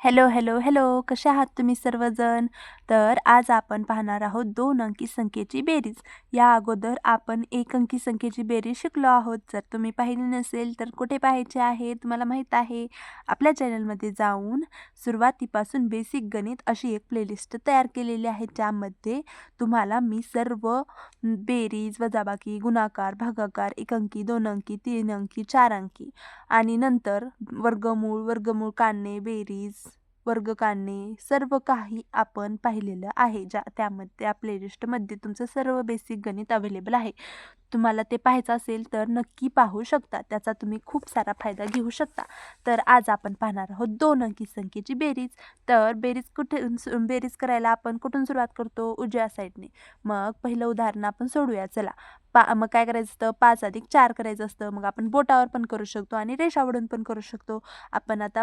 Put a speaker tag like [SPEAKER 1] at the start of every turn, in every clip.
[SPEAKER 1] Hello hello hello. कसे आहात तुम्ही सर्वजण? तर आज आपण पाहणार आहोत दोन अंकी संख्येची बेरीज. या अगोदर आपण एक अंकी संख्येची बेरीज शिकलो आहोत. जर तुम्ही पाहिली नसेल तर कुठे पाहायचे आहे? तुम्हाला माहीत आहे. आपल्या चॅनलमध्ये जाऊन सुरुवातीपासून बेसिक गणित अशी एक प्लेलिस्ट तयार केलेली आहे. ज्यामध्ये तुम्हाला मी सर्व बेरीज वजाबाकी गुणाकार भागाकार एक अंकी दोन अंकी तीन अंकी चार अंकी आणि नंतर वर्गमूळ वर्गमूळ काढणे बेरीज वर्ग काढणे सर्व काही आपण पाहिलेलं आहे ज्या त्यामध्ये त्या प्लेलिस्टमध्ये तुमचं सर्व बेसिक गणित अवेलेबल आहे. तुम्हाला ते पाहायचं असेल तर नक्की पाहू शकता. त्याचा तुम्ही खूप सारा फायदा घेऊ शकता. तर आज आपण पाहणार आहोत दोन अंकी संख्येची बेरीज. तर बेरीज कुठे सु- बेरीज करायला आपण कुठून सुरुवात करतो? उजव्या साईडने मग पहिलं उदाहरण आपण सोडूया. चला. पा मग काय करायचं असतं? पाच अधिक चार करायचं असतं. मग आपण बोटावर पण करू शकतो आणि रेषावडून पण करू शकतो. आपण आता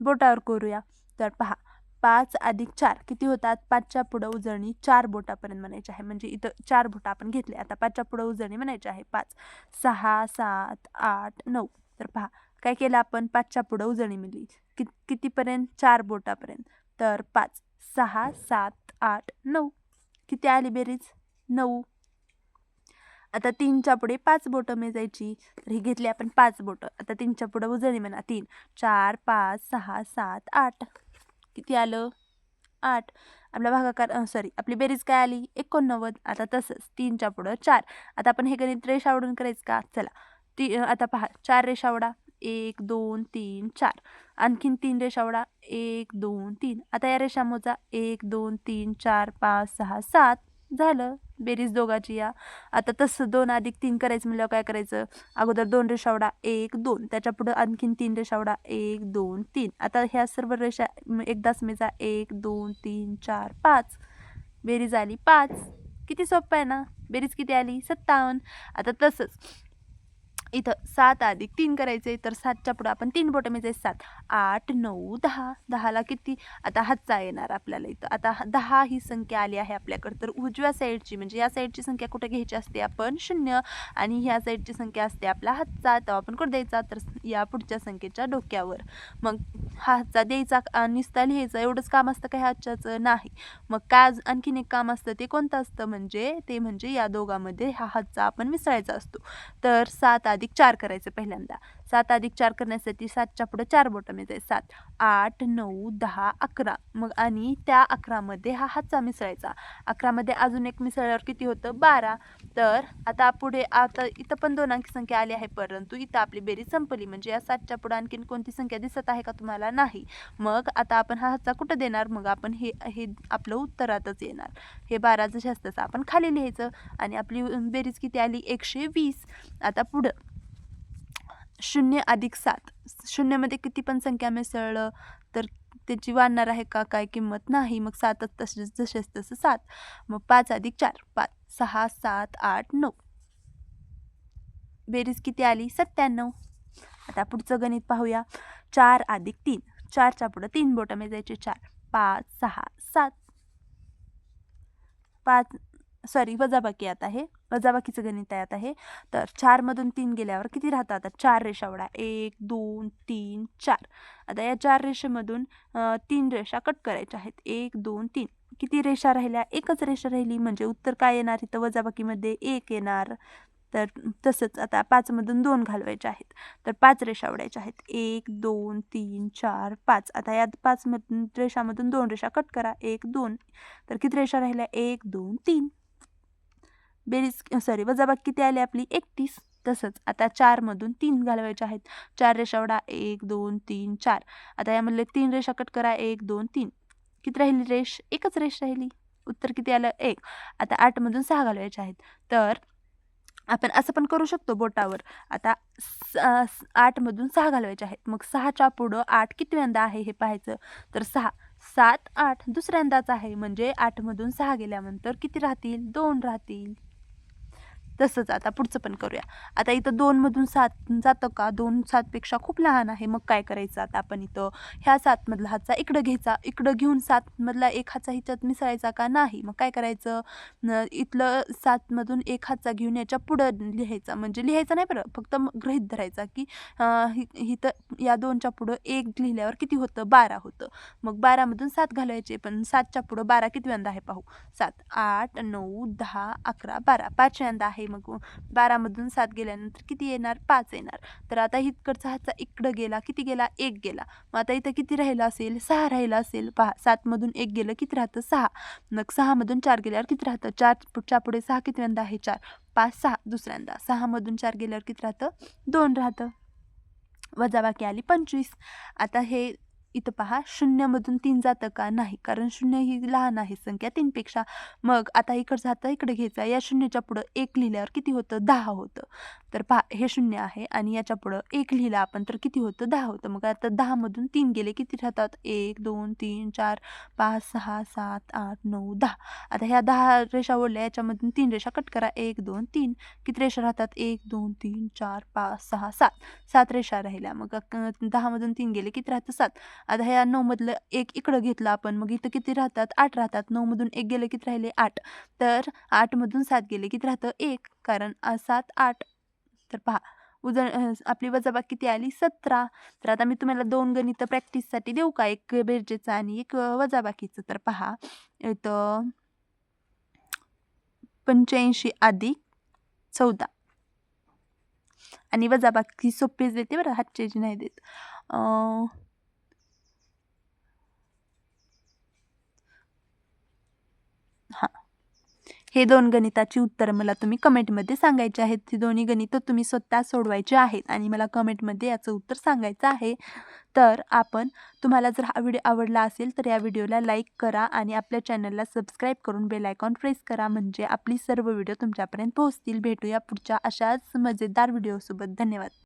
[SPEAKER 1] बोटावर करूया. तर पहा पाच अधिक चार किती होतात? पाचच्या पुढं उजळणी चार बोटापर्यंत म्हणायचे आहे. म्हणजे इथं चार बोटं आपण घेतले. आता पाचच्या पुढं उजळणी म्हणायची आहे. पाच सहा सात आठ नऊ. तर पहा काय केलं आपण? पाचच्या पुढं उजळणी मिळली. कि कितीपर्यंत? चार बोटापर्यंत. तर पाच सहा सात आठ नऊ. किती आली बेरीज? नऊ. आता तीनच्या पुढे पाच बोटं मेजायची तर ही घेतली आपण पाच बोटं. आता तीनच्या पुढं उजळणी म्हणा. तीन चार पाच सहा सात आठ. किती आलं? आठ. आपला भागाकार सॉरी आपली बेरीज काय आली? एकोणनव्वद. आता तसंच. तीनच्या पुढं चार. आता आपण हे गणित रेषावडून करायचं का? चला. ती आता पहा. चार रेषावडा एक दोन तीन चार. आणखीन तीन रेषावडा एक दोन तीन. आता या रेषा मोजा. एक दोन तीन चार पाच सहा सात. झालं. बेरीज दोघाची या. आता तसं दोन अधिक तीन करायचं म्हणल्यावर काय करायचं? अगोदर दोन रेषावडा एक दोन. त्याच्या पुढं आणखीन तीन रेषावडा एक दोन तीन. आता ह्या सर्व रेषा एकदाच मेचा एक दोन तीन चार पाच. बेरीज आली पाच. किती सोपं आहे ना? बेरीज किती आली? सत्तावन्न. आता तसंच. इथं सात अधिक तीन करायचे तर सातच्या पुढं आपण तीन बोटं मेजायचे सात आठ नऊ दहा. दहाला किती? आता हातचा येणार आपल्याला इथं. आता दहा ही संख्या आली आहे आपल्याकडे. तर उजव्या साईडची म्हणजे या साईडची संख्या कुठे घ्यायची असते? आपण शून्य. आणि ह्या साईडची संख्या असते आपला हातचा. तेव्हा आपण कुठे द्यायचा? तर या पुढच्या संख्येच्या डोक्यावर. मग हा हातचा द्यायचा नुसता लिहायचा. एवढंच काम असतं का ह्याच्याचं नाही. मग काय आणखीन एक काम असतं? ते कोणतं असतं? म्हणजे ते म्हणजे या दोघांमध्ये हा हातचा आपण मिसळायचा असतो. तर सात अधिक चार करायचं पहिल्यांदा. सात अधिक चार करण्यासाठी सातच्या पुढं चार बोटं मिळते सात आठ नऊ दहा अकरा. मग आणि त्या अकरामध्ये हा हातचा मिसळायचा. अकरामध्ये अजून एक मिसळल्यावर किती होतं? बारा. तर आता पुढे आता इथं पण दोन अंकी संख्या आली आहे परंतु इथं आपली बेरीज संपली. म्हणजे या सातच्या पुढे आणखीन कोणती संख्या दिसत आहे का तुम्हाला? नाही. मग आता आपण हा हातचा कुठं देणार? मग आपण हे हे आपलं उत्तरातच येणार. हे बारा जसे असतं आपण खाली लिहायचं आणि आपली बेरीज किती आली? एकशे वीस. आता पुढं. शून्य अधिक सात. शून्यमध्ये किती पण संख्या मिसळलं तर त्याची वाढणार आहे का? काय किंमत नाही. मग सातच तसेच जसेच तसं सात. मग पाच अधिक चार. पाच सहा सात आठ नऊ. बेरीज किती आली? सत्त्याण्णव. आता पुढचं गणित पाहूया. चार अधिक तीन. चारच्या पुढं तीन बोटं मेजायचे चार. पाच सहा सात. पाच सॉरी वजाबाकी आता आहे. वजाबाकीचं गणित आहे आता हे तर चारमधून तीन गेल्यावर किती राहतात आता? चार रेषावडा एक दोन तीन चार. आता या चार रेषेमधून तीन रेषा कट करायच्या आहेत. एक दोन तीन. किती रेषा राहिल्या? एकच रेषा राहिली. म्हणजे उत्तर काय येणार? इथं वजाबाकीमध्ये एक येणार. तर तसंच आता पाचमधून दोन घालवायचे आहेत. तर पाच रेषा आवडायच्या आहेत. एक दोन तीन चार पाच. आता या पाचमधून रेषामधून दोन रेषा कट करा. एक दोन. तर किती रेषा राहिल्या? एक दोन तीन. बेरीज सॉरी वजाबाग किती आली आपली एकतीस. तसंच आता चारमधून तीन घालवायचे आहेत. चार रेषावडा एक दोन तीन चार. आता यामधले तीन रेषा कट करा एक दोन तीन. किती राहिली रेष? एकच रेष राहिली. उत्तर किती आलं? एक. आता आठमधून सहा घालवायचे आहेत. तर आपण असं पण करू शकतो बोटावर. आता स- आठमधून सहा घालवायचे आहेत. मग सहाच्या पुढं आठ कितव्यांदा आहे हे पाहायचं? तर सहा. सात आठ दुसऱ्यांदाच आहे. म्हणजे आठमधून सहा गेल्यानंतर किती राहतील? दोन राहतील. तसंच आता पुढचं पण करूया. आता इथं दोनमधून सात जातं का? दोन सातपेक्षा खूप लहान आहे. मग काय करायचं आता आपण इथं? ह्या सातमधला हातचा इकडं घ्यायचा. इकडं घेऊन सातमधला एक हातचा ह्याच्यात मिसळायचा का? नाही. मग काय करायचं? इथलं सातमधून एक हातचा घेऊन याच्या पुढं लिहायचा. म्हणजे लिहायचा नाही बरं. फक्त गृहित गृहीत धरायचा की इथं या दोनच्या पुढं एक लिहिल्यावर किती होतं? बारा होतं. मग बारामधून सात घालायचे पण सातच्या पुढं बारा किती आहे पाहू? सात आठ नऊ दहा अकरा बारा. पाचव्यांदा आहे मग बारामधून सात गेल्यानंतर किती येणार? पाच येणार. तर आता इतकडचा हातचा इकडं गेला किती गेला? एक गेला. मग आता इथं किती राहिला असेल? सहा राहिला असेल. पहा सातमधून एक गेलं किती राहतं? सहा. मग सहामधून चार गेल्यावर किती राहतं? चार पुढच्या पुढे सहा किती आहे? चार. पाच सहा दुसऱ्यांदा. सहामधून चार गेल्यावर किती राहतं? दोन राहतं. वजाबाकी आली पंचवीस. आता हे इथं पहा शून्यमधून तीन जातं का नाही? कारण शून्य ही लहान आहे संख्या तीनपेक्षा. मग आता इकडं जाता इकडे घ्यायचा. या शून्याच्या पुढं एक लिहिल्यावर किती होतं? दहा होतं. तर पहा हे शून्य आहे आणि याच्या पुढं एक लिहिलं आपण तर किती होतं? दहा होतं. मग आता दहामधून तीन गेले किती राहतात? एक दोन तीन चार पाच सहा सात आठ नऊ दहा. आता ह्या दहा रेषा ओढल्या याच्यामधून तीन रेषा कट करा. एक दोन तीन. किती रेषा राहतात? एक दोन तीन चार पाच सहा सात. सात रेषा राहिल्या. मग दहामधून तीन गेले किती राहतं? सात. आता ह्या नऊमधलं एक इकडं घेतलं आपण मग इथं किती राहतात? आठ राहतात. नऊमधून एक गेले किती राहिले आठ. तर आठमधून सात गेले किती राहतं एक. कारण सात आठ तर पहा. उज आपली वजाबाग किती आली? सतरा. तर आता मी तुम्हाला दोन गणितं प्रॅक्टिससाठी देऊ का? एक बेरजेचं आणि एक वजाबाकीचं. तर पहा. इथं पंच्याऐंशी अधिक चौदा. आणि वजाबाकी सोपीच देते बरं हातचे जी नाही देत अं, हां हे दोन गणिताची उत्तरं मला तुम्ही कमेंटमध्ये सांगायची आहेत. ती दोन्ही गणितं तुम्ही स्वतः सोडवायची आहेत आणि मला कमेंटमध्ये याचं उत्तर सांगायचं आहे. तर आपण तुम्हाला जर हा व्हिडिओ आवडला असेल तर या व्हिडिओला लाईक करा आणि आपल्या चॅनलला सबस्क्राईब करून बेल आयकॉन प्रेस करा. म्हणजे आपली सर्व व्हिडिओ तुमच्यापर्यंत पोहोचतील. भेटूया पुढच्या अशाच मजेदार व्हिडिओसोबत. धन्यवाद.